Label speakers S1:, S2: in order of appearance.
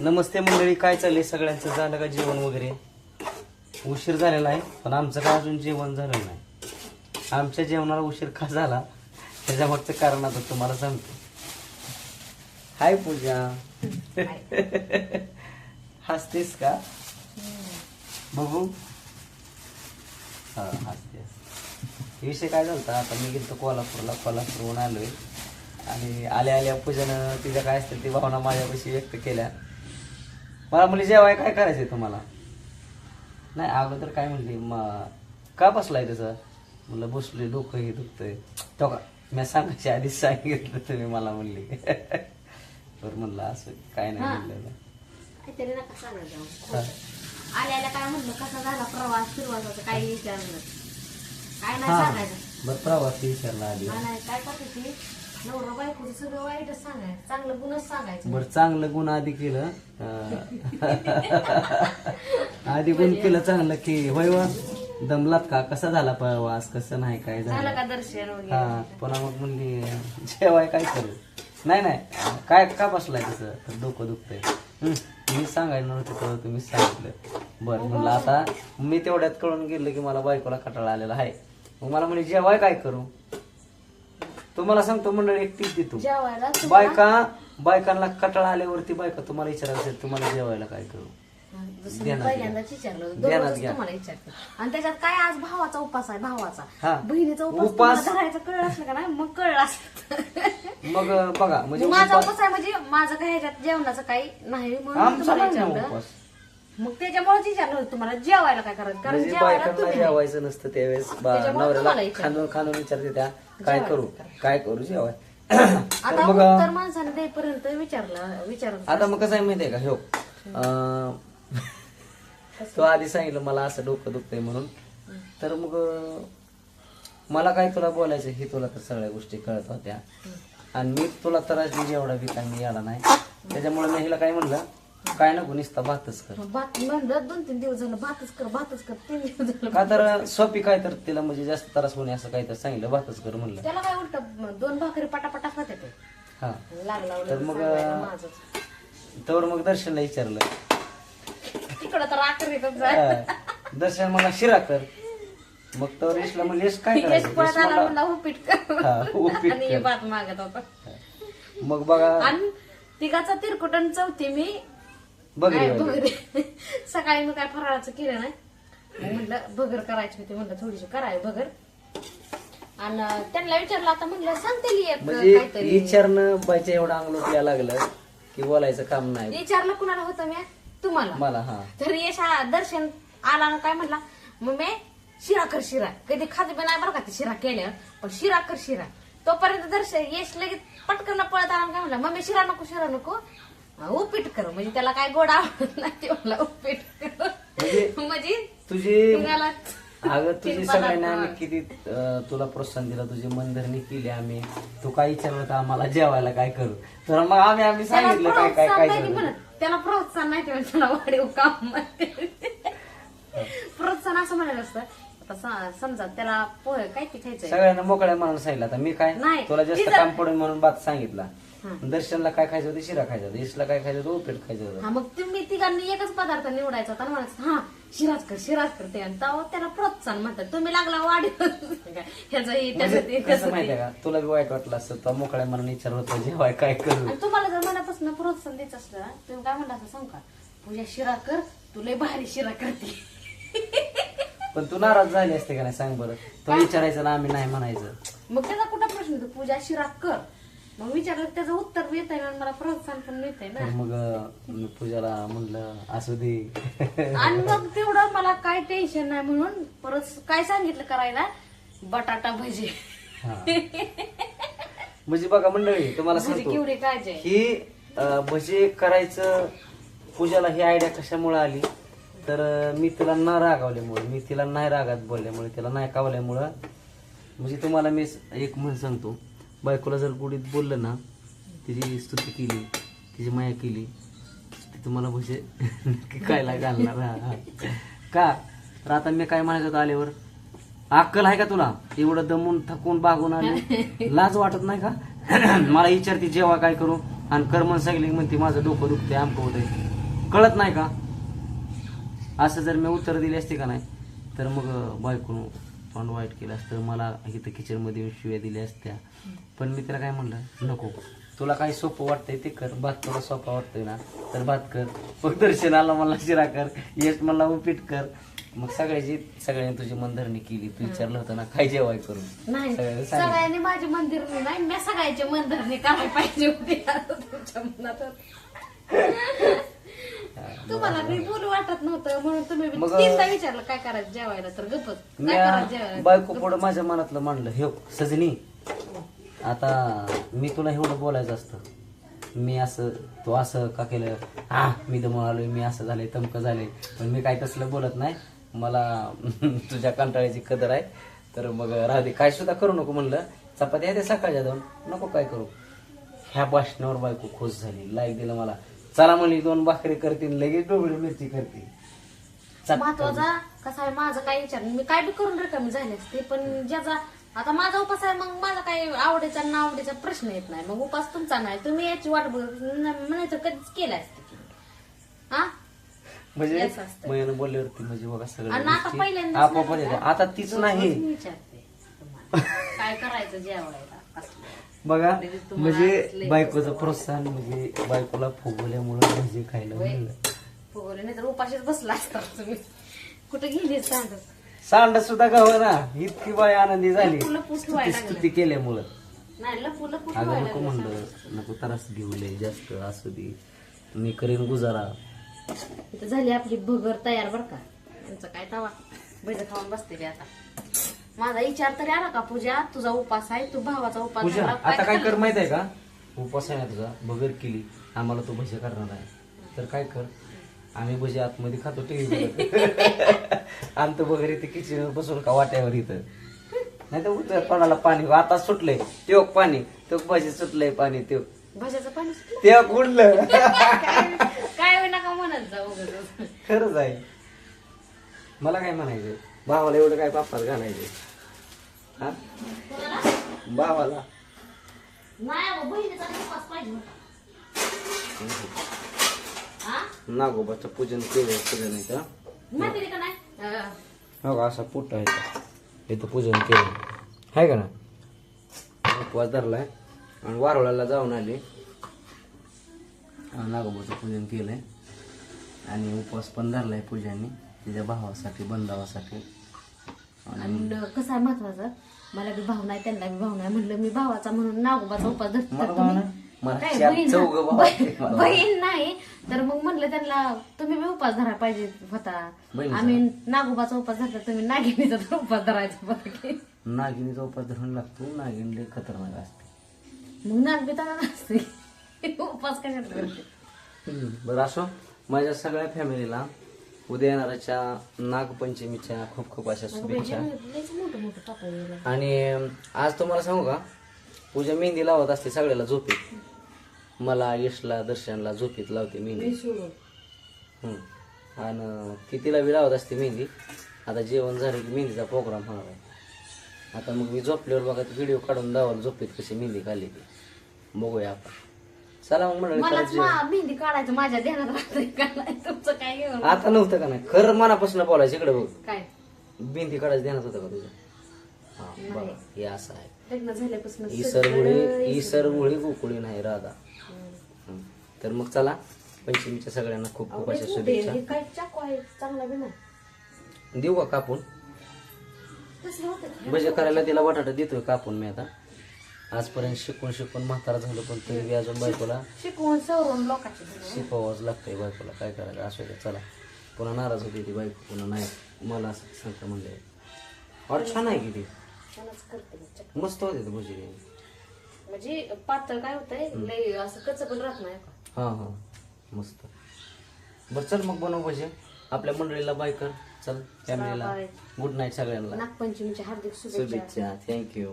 S1: नमस्ते मंडळी काय चाललंय? सगळ्यांचं झालं का जेवण वगैरे? उशीर झालेला आहे पण आमचं काय अजून जेवण झालं नाही. आमच्या जेवणाला उशीर का झाला? त्याच्या मागचं कारण आता तुम्हाला सांगतो. हाय पूजा. हसतेस का? बघू. हा हसते विषय काय झाला आता मी गेलो कोल्हापूरला. कोल्हापूरहून आलोय. आणि आल्या आल्या पूजानं तिच्या काय असतील ती भावना माझ्यापाशी व्यक्त केल्या. मला म्हणली जेवाय काय करायचंय तुम्हाला? नाही अगोदर काय म्हणली म का बसलाय तसं म्हणलं बसलोय डोकं हे दुखतंय. तो का मी सांगायच्या आधीच सांगितलं तुम्ही मला म्हणली. बरं म्हणलं असं काय नाही म्हणलं
S2: काहीतरी नका जाऊ.
S1: हा.
S2: काय म्हणलं कसा झाला प्रवास विचारलं? काय नाही
S1: हा.
S2: सांगायचं.
S1: बरं प्रवास विचारला आधी.
S2: मला काय करते ती नवरा बायकोचं सगळं वाईटच सांगायचं चांगलं गुणच सांगायचं.
S1: बरं चांगलं गुण आधी केलं. अं, आधी गुण केलं चांगलं की होय वा? दमलात का? कसा झाला प्रवास? कसं नाही काय
S2: झालं?
S1: झालं
S2: का दर्शन वगैरे?
S1: हा पुन्हा मग म्हणली जेवाय काय करू? नाही नाही. काय का बसलाय तसं तर डोकं दुखतंय. हं, मी सांगायला नव्हतं तेव्हा तुम्ही सांगितलं. बरं म्हणलं आता मी तेवढ्यात कळून गेलं की मला बायकोला कटाळा आलेला आहे. मग मला म्हणजे जेवाय काय करू? तुम्हाला सांगतो मंडळी एक टीप देतो.
S2: जेवायला तुम्हाला-
S1: बायका बायकांना कटाळा आल्यावरती बायका तुम्हाला विचारायचं असेल तुम्हाला जेवायला काय करू?
S2: हा, जसं मी
S1: ध्यानात घ्या.
S2: पहिल्यांदाच विचारलं.
S1: ध्यानात
S2: दररोजच
S1: घ्या.
S2: तुम्हाला विचारते. आणि त्याच्यात काय आज भावाचा उपास आहे भावाचा. बहिणीचा उपास
S1: उपास-
S2: तुम्हाला धरायचं कळलं असलं का नाही? मग कळलं असतं.
S1: मग अं, बघा म्हणजे
S2: माझा
S1: उपास-
S2: उपास आहे म्हणजे माझं काय ह्याच्यात जेवणाचं काही नाही म्हणून
S1: आमचा
S2: तुम्हाला
S1: नाही ना
S2: विचारलं.
S1: उपास.
S2: मग त्याच्यामुळेच विचारलं होतं तुम्हाला जेवायला काय करायचं? कारण
S1: म्हणजे
S2: जेवायला
S1: बायकांना
S2: तुम्ही नाही.
S1: जेवायचं नसतं त्यावेळेस. बा-
S2: त्याच्यामुळे
S1: नवऱ्याला
S2: विचारलं.
S1: विचारते त्या. काय
S2: जेवायला
S1: करू?
S2: काय
S1: करू जेवाय?
S2: आता
S1: तर मग
S2: उत्तर माणसाने देईपर्यंत विचारलं विचारत
S1: आता मग कसं आहे माहितीये का? अं, तो आधी सांगितलं मला असं डोकं दुखतंय म्हणून. तर मग अं, मला काय तुला बोलायचं हे तुला तर सगळ्या गोष्टी कळत होत्या. आणि मी तुला त्रास दिली एवढा बी काय मी याला नाही त्याच्यामुळे मी हिला काय म्हणलं काय नको नुसता भातच कर.
S2: भात म्हणलं दोन तीन दिवस झालं भातच कर भातच कर तीन दिवस झालं
S1: का तर सोपी काय तर तिला म्हणजे जास्त त्रास होणे असं काय तर सांगितलं भातच कर म्हणलं.
S2: त्याला काय उलट दोन भाकरी पटापटा खाते ते.
S1: हा.
S2: लागला
S1: तर मग, तर मग दर्शनला विचारलं.
S2: तिकडं तर जाय
S1: हा. दर्शन मला शिरा कर. मग तर यशला म्हणजे यश काय
S2: यश
S1: करायचं?
S2: पळत
S1: यश
S2: आला
S1: म्हणला,
S2: म्हणला उपीट कर.
S1: हा, उपीट
S2: आणि
S1: कर.
S2: भात मागत होता.
S1: मग बघा
S2: आणि तिघाचा तिरकुटन चौथी मी नाही. भगरी सकाळी मी काय फराळाचं केलं नाही. मग म्हटलं भगर करायची होती. म्हटलं थोडीशी कराय भगर आणि त्यांना विचारलं आता म्हटलं सांगते एक
S1: म्हणजे
S2: काहीतरी.
S1: विचारणं बायच्या एवढं अंगलोटल्या लागलं की बोलायचं काम नाही.
S2: विचारलं कुणाला होतं मी तुम्हाला.
S1: मला हा.
S2: तर यश आ- दर्शन आला ना काय म्हणला मग मी शिरा कर शिरा कधी खात बी नाही बरं का ते शिरा केल्यावर पण शिरा कर शिरा तोपर्यंत दर्शन यश लगेच पटकन पळत आला आणि काय म्हणला मम्मी शिरा नको शिरा नको. उपीट कर. म्हणजे त्याला काय गोड आवडत नाही ते उपीट कर.
S1: म्हणजे
S2: म्हणजे
S1: तुझी अगं तुझी
S2: तीन
S1: सगळ्यांनी
S2: पदार्थ.
S1: किती अं, तुला प्रोत्साहन दिलं तुझी मनधरणी केली आम्ही. तू काय विचारलं तर आम्हाला जेवायला काय करू? तर मग आम्ही आम्ही
S2: त्याला
S1: सांगितलं काय काय
S2: प्रोत्साहन
S1: काय
S2: नाही की
S1: जेवलं.
S2: म्हणत. त्याला प्रोत्साहन नाही ते त्याला वाढीव काम प्रोत्साहन असं म्हणायला असतं. आता स- समजा त्याला पोहे काय ते खायचंय?
S1: सगळ्यांना मोकळ्या म्हणून सांगितलं आता. मी काय?
S2: नाही,
S1: तुला जास्त काम पडेल म्हणून बात सांगितला. दर्शनला काय खायचं होतं? शिरा खायचा होता. इसला काय खायचं होतं? उपीट खायचं होतं.
S2: हा मग तुम्ही तिघांनी एकच पदार्थ निवडायचा होता आणि म्हणायचं हा शिराज कर शिराज कर ते. आणि तेव्हा त्याला प्रोत्साहन म्हणतात तुम्ही लागला वाढ ह्याचं हे त्याचं
S1: म्हणजे
S2: ते
S1: कसं
S2: त्याचं
S1: माहितीये
S2: ते
S1: का? तुला बी वाईट वाटलं असतं तर मोकळ्या मनाने विचार होता जेवाय काय करू?
S2: आणि तुम्हाला जर मनापासून प्रोत्साहन द्यायचं असलं ना, तुम्ही काय म्हणता असं सांग का? पूजा शिरा कर तुला भारी शिरा करते.
S1: पण तू नाराज झाली असते का नाही? सांग बरं. तो विचारायचं ना आम्ही नाही म्हणायचं.
S2: मग त्याचा कुठं प्रश्न येतो पूजा शिरा कर. मग विचारलं की त्याचं उत्तर मिळतंय ना आणि मला प्रोत्साहन पण मिळतंय ना.
S1: तर मग मी पूजाला म्हणलं असू दे.
S2: आणि मग तेवढं मला काय टेन्शन नाही म्हणून परत काय सांगितलं करायला? बटाटा भजी.
S1: हा. म्हणजे बघा मंडळी तुम्हाला
S2: भजी
S1: सांगतो.
S2: केवढी काळजी आहे.
S1: ही अं, भजी करायचं पूजाला ही आयडिया कशामुळे आली? तर अं, मी तिला न रागावल्यामुळे मी तिला नाही रागात बोलल्यामुळे तिला नाही कावल्यामुळं म्हणजे तुम्हाला मी एक म्हण सांगतो. बायकोला जर गुडीत बोललं ना तिची स्तुती केली तिची माया केली ती तुम्हाला भजे नक्की खायला घालणार? हा, हा. का? तर आता मी काय म्हणायचं होतं आल्यावर? अक्कल आहे का तुला? एवढं दमून थकून बागून आले लाज वाटत नाही का? मला विचारते जेव्हा काय करू? आणि कर्मन सांगली म्हणते माझं डोकं दुखतंय आमकं होतंय. कळत नाही का? असं जर मी उत्तर दिली असते का नाही तर मग बायकोनं तोंड वाईट केलं असतं मला इथं किचनमध्ये येऊन शिव्या दिल्या असत्या. पण मी तिला काय म्हणलं नको तुला काही सोपं वाटतंय ते कर. भात तुला सोपा वाटतोय ना तर भात कर. मग दर्शनाला मला शिरा कर. यश मला उपीट कर. मग सगळ्याची सगळ्यांनी तुझी मनधरणी केली. तू विचारलं होतं ना काय जेवाय करून
S2: नाही
S1: सगळ्यांनी सांगितलं.
S2: सगळ्यांनी माझी मंदिर नाही. मी सगळ्याचे करायला पाहिजे होते. आता तुमच्या मनात तुम्हाला बोलू वाटत नव्हतं म्हणून तुम्ही
S1: मग-
S2: तीनदा विचारलं काय करायचं जेवायला? तर गपच
S1: मी
S2: काय करायचं जेवायला?
S1: बायको पुढं माझ्या मनातलं मांडलं हे सजनी आता मी तुला एवढं बोलायचं असतं. मी असं तू असं का केलं? हा मी दमून आलोय मी असं झालंय तमकं झालंय. पण मी काय तसलं बोलत नाही. मला तुझ्या कंटाळ्याची कदर आहे. तर मग राहते काय सुद्धा करू नको म्हणलं. चपात्या आहे सकाळच्या दोन. नको काय करू. ह्या भाषणावर बायको खुश झाली. लाईक दिलं मला. चला म्हणली दोन भाकरी करतील लगेच डोबळी मिरची करते चटकन.
S2: महत्त्वाचा कसा आहे माझं काय विचार मी काय बी करून रिकामी झाले असते पण ज्याचा आता माझा उपास आहे मग माझा काही आवडीचा ना आवडीचा प्रश्न येत नाही मग उपास तुमचा नाही तुम्ही याची वाट बघत म्हणायचं कधीच केला असते की. हा
S1: म्हणजे
S2: Yes असतं.
S1: महिना बोलल्यावरती म्हणजे बघा सगळ्या
S2: आणि आता
S1: गोष्टी
S2: पहिल्यांदाच
S1: आपोआप
S2: नाही
S1: येतात.
S2: का?
S1: आता तीच नाही
S2: मी विचारते तुम्हाला. काय करायचं जेवायला असलं.
S1: बघा
S2: म्हणजे
S1: म्हणजे बायकोचं प्रोत्साहन म्हणजे बायकोला फुगवल्यामुळे भजी खायला. मिळलं
S2: फुगवले नाही तर उपाशीच बसला असता तुम्ही. कुठे गेली सांगत
S1: सांड? सुद्धा गाव ना इतकी बाय आनंदी झाली. स्तुती केल्यामुळं. अगं नको म्हणलं. नको त्रास घेऊ लय जास्त. असू दे. मी करीन गुजारा.
S2: झाली आपली भगर तयार बर का? यांचं काय तवा? भज खाऊन बसते आता. माझा विचार तरी आला का पूजा? तुझा उपास आहे तू भावाचा उपास
S1: पूजा
S2: झाला,
S1: आता काय कर? माहीत आहे का? उपास आहे ना तुझा बगर केली आम्हाला तू भजी करणार आहे. तर काय कर? आम्ही भजी आतमध्ये खातो टीव्ही आणतो बगर इथे किचन बसून का वाट्यावर इथं? नाही तर उतर कोणाला पाणी आता सुटलंय तेव पाणी तो भजी सुटलंय पाणी तेव
S2: भज्याचं पाणी सुटलं?
S1: तेव्हा कुठलं
S2: काय काय होई नका म्हणत.
S1: खरंच आहे. मला काय म्हणायचं भावाला एवढं काय पापात घालायचं हा? भावाला.
S2: हा?
S1: नागोबाचं पूजन केलं पूजन
S2: आहे का
S1: हो का असा पोट आहे इथं. इथं पूजन केलं आहे का ना उपवास धरलाय आणि वारोळाला जाऊन आले आणि नागोबाचं पूजन केलंय आणि उपवास पण धरलाय पूजाने तिच्या भावासाठी बंधावासाठी आणि
S2: कसं आहे महत्वाचं मला बी भाव नाही त्यांना बी भाव नाही म्हणलं मी भावाचा म्हणून नागोबाचा उपास धरते
S1: मला
S2: तर
S1: भाव
S2: तुम्ही-
S1: नाही. मला
S2: काय
S1: चार
S2: बहीण
S1: चौघं भाव
S2: बहीण-
S1: आहेत मला.
S2: बहीण नाही तर मग म्हणलं त्यांना तुम्ही बी उपास धरायला पाहिजे होता
S1: बहिणीचा.
S2: आम्ही नागोबाचा उपास धरला तुम्ही नागिनीचा तर उपास धरायचा बरं की.
S1: नागिनीचा उपवास धरून लागतो नागिन लय खतरनाक असते
S2: मग नाग बी तसा असते उपास कशात करते
S1: हम्म, बरं असो माझ्या सगळ्या फॅमिलीला उद्या येणाऱ्याच्या नागपंचमीच्या खूप खूप अशा शुभेच्छा. आणि आज तुम्हाला सांगू का? पूजा मेहंदी लावत असते सगळ्याला झोपीत. मला यशला दर्शनला झोपीत लावते मेहंदी. आणि कितीला बी लावत असते मेहंदी आता जेवण झालं की मेहंदीचा प्रोग्राम होणार आहे. आता मग मी झोपल्यावर बघा व्हिडिओ काढून दावाल झोपीत कशी मेहंदी काढली ती. बघूया आपण. चला मग मंडळी
S2: मलाच. मा- मेहंदी काढायचं माझ्या ध्यानात राहतंय तुमचं काय घेऊन
S1: आता नव्हतं का नाही? खरं मनापासून बोलायचं इकडे बघ.
S2: काय?
S1: मेहंदी काढायचं ध्यानात होतं का तुझं? हा बघा हे असं आहे.
S2: लग्न झाल्यापासून
S1: गोकुळी नाही राधा. हं. तर मग चला पंचमीच्या सगळ्यांना खूप खूप अशा शुभेच्छा.
S2: काय चाकू आहे? चांगला बी नाही.
S1: देऊ का कापून?
S2: होतं?
S1: भजे करायला तिला बटाटा देतोय कापून मी आता. आजपर्यंत शिकून शिकून म्हातारा झालं पण तरी बी अजून बायकोला
S2: शिकवून सवरून लोकांचे.
S1: शिकवावंच लागतंय बायकोला. काय करायचं? असू दे चला. पुन्हा नाराज होती ती बायको. पुन्हा नाही. मला असं सांगता म्हणले. और छान आहे
S2: करते मी चक.
S1: मस्त होते ते भजी
S2: म्हणजे पातळ काय होतंय? लय असं कच्च पण राहत नाही
S1: हां. हां मस्त. बरं चल मग बनव भजे. आपल्या मंडळीला बाय कर. चल फॅमिलीला
S2: bye.
S1: गुड नाईट सगळ्यांना.
S2: नागपंचमीच्या हार्दिक शुभेच्छा.
S1: शुभेच्छा. थँक्यू